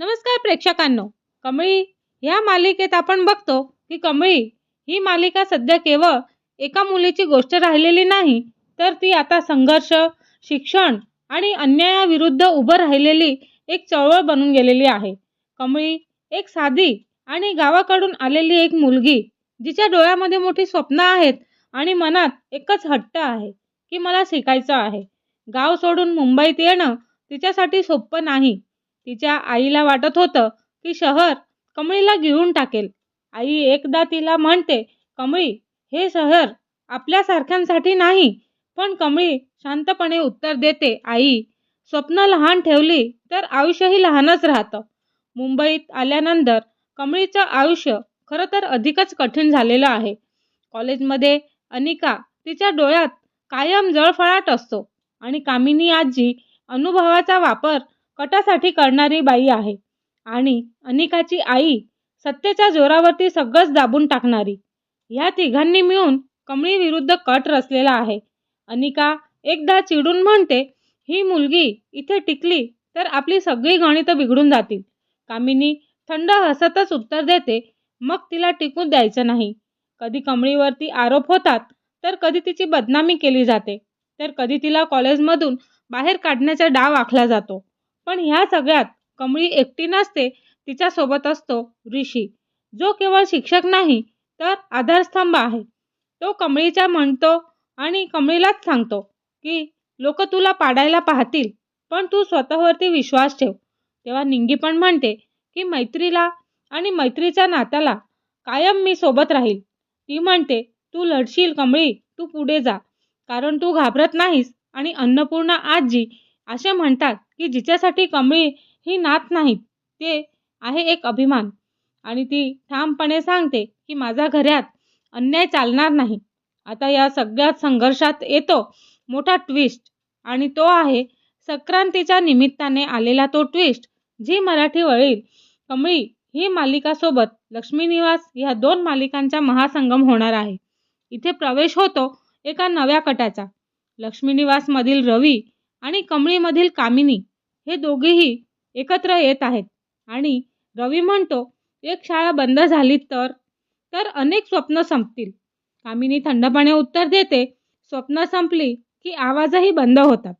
नमस्कार प्रेक्षकांनो. कमळी या मालिकेत आपण बघतो की कमळी ही मालिका सध्या केवळ एका मुलीची गोष्ट राहिलेली नाही तर ती आता संघर्ष शिक्षण आणि अन्यायाविरुद्ध उभं राहिलेली एक चळवळ बनून गेलेली आहे. कमळी एक साधी आणि गावाकडून आलेली एक मुलगी जिच्या डोळ्यामध्ये मोठी स्वप्न आहेत आणि मनात एकच हट्ट आहे की मला शिकायचं आहे. गाव सोडून मुंबईत येणं तिच्यासाठी सोपं नाही. तिच्या आईला वाटत होतं की शहर कमळीला गिळून टाकेल. आई एकदा तिला म्हणते कमळी हे शहर आपल्यासारख्यांसाठी नाही पण कमळी शांतपणे उत्तर देते आई स्वप्न लहान ठेवली तर आयुष्यही लहानच राहतं. मुंबईत आल्यानंतर कमळीचं आयुष्य खरं तर अधिकच कठीण झालेलं आहे. कॉलेजमध्ये अनिका तिच्या डोळ्यात कायम जळफळाट असतो आणि कामिनी आजी अनुभवाचा वापर कटासाठी करणारी बाई आहे. आणि अनिकाची आई सत्तेच्या जोरावरती सगळंच दाबून टाकणारी. ह्या तिघांनी मिळून कमळी विरुद्ध कट रचलेला आहे. अनिका एकदा चिडून म्हणते ही मुलगी इथे टिकली तर आपली सगळी गणितं बिघडून जातील कामिनी थंड हसतच उत्तर देते मग तिला टिकून द्यायचं नाही. कधी कमळीवरती आरोप होतात तर कधी तिची बदनामी केली जाते. तर कधी तिला कॉलेजमधून बाहेर काढण्याचा डाव आखला जातो. पण ह्या सगळ्यात कमळी एकटी नसते तिच्यासोबत असतो ऋषी. जो केवळ शिक्षक नाही तर आधारस्तंभ आहे. तो कमळीच्या म्हणतो आणि कमळीलाच सांगतो की लोक तुला पाडायला पाहतील पण तू स्वतःवरती विश्वास ठेव. तेव्हा निंगी पण म्हणते की मैत्रीला आणि मैत्रीच्या नात्याला कायम मी सोबत राहील. ती म्हणते तू लढशील कमळी तू पुढे जा कारण तू घाबरत नाहीस आणि अन्नपूर्णा आजी असे म्हणतात की जिच्यासाठी कमळी ही नात नाहीत ते आहे एक अभिमान. आणि ती ठामपणे सांगते की माझ्या घरात अन्याय चालणार नाही. आता या सगळ्यात संघर्षात येतो मोठा ट्विस्ट आणि तो आहे संक्रांतीच्या निमित्ताने आलेला तो ट्विस्ट जी मराठी वळील कमळी ही मालिकासोबत लक्ष्मीनिवास ह्या दोन मालिकांचा महासंगम होणार आहे. इथे प्रवेश होतो एका नव्या कटाचा. लक्ष्मीनिवासमधील रवी आणि कमळीमधील कामिनी हे दोघेही एकत्र येत आहेत. आणि रवी म्हणतो एक शाळा बंद झाली तर? तर अनेक स्वप्न संपतील. कामिनी थंडपणे उत्तर देते स्वप्न संपली की आवाजही बंद होतात.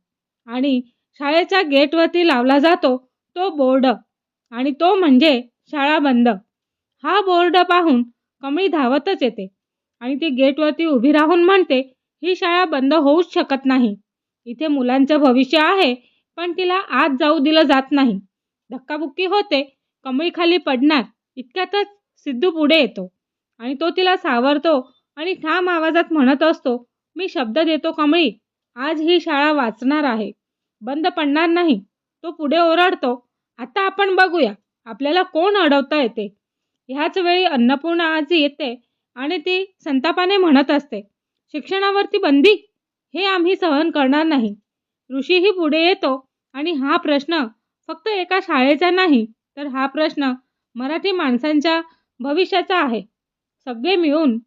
आणि शाळेच्या गेटवरती लावला जातो तो बोर्ड. आणि तो म्हणजे शाळा बंद. हा बोर्ड पाहून कमळी धावतच येते. आणि ती गेटवरती उभी राहून म्हणते ही शाळा बंद होऊच शकत नाही. इथे मुलांचं भविष्य आहे पण तिला आत जाऊ दिलं जात नाही. धक्काबुक्की होते कमळी खाली पडणार इतक्यातच सिद्धू पुढे येतो. आणि तो तिला सावरतो आणि ठाम आवाजात म्हणत असतो मी शब्द देतो कमळी आज ही शाळा वाचणार आहे. बंद पडणार नाही. तो पुढे ओरडतो आता आपण बघूया आपल्याला कोण अडवता येते? ह्याच वेळी अन्नपूर्णा आजी येते आणि ती संतापाने म्हणत असते शिक्षणावरती बंदी? हे आम्ही सहन करणार नाही. ऋषीही पुढे येतो आणि हा प्रश्न फक्त एका शाळेचा नाही तर हा प्रश्न मराठी माणसांच्या भविष्याचा आहे. सगळे मिळून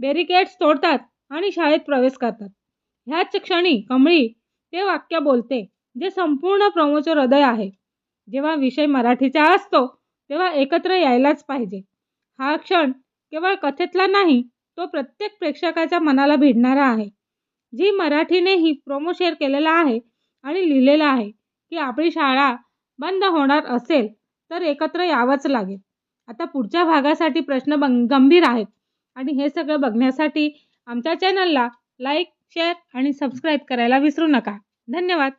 बॅरिकेड्स तोडतात आणि शाळेत प्रवेश करतात. ह्याच क्षणी कमळी ते वाक्य बोलते जे संपूर्ण प्रमोचं हृदय आहे. जेव्हा विषय मराठीचा असतो तेव्हा एकत्र यायलाच पाहिजे. हा क्षण केवळ कथेतला नाही तो प्रत्येक प्रेक्षकाच्या मनाला भिडणारा आहे. जी मराठीनेही प्रोमो शेअर केलेला आहे आणि लिहिलेलं आहे की आपली शाळा बंद होणार असेल तर एकत्र यावंच लागेल. आता पुढच्या भागासाठी प्रश्न बं गंभीर आहेत आणि हे सगळं बघण्यासाठी आमच्या चॅनलला लाईक शेअर आणि सबस्क्राईब करायला विसरू नका. धन्यवाद.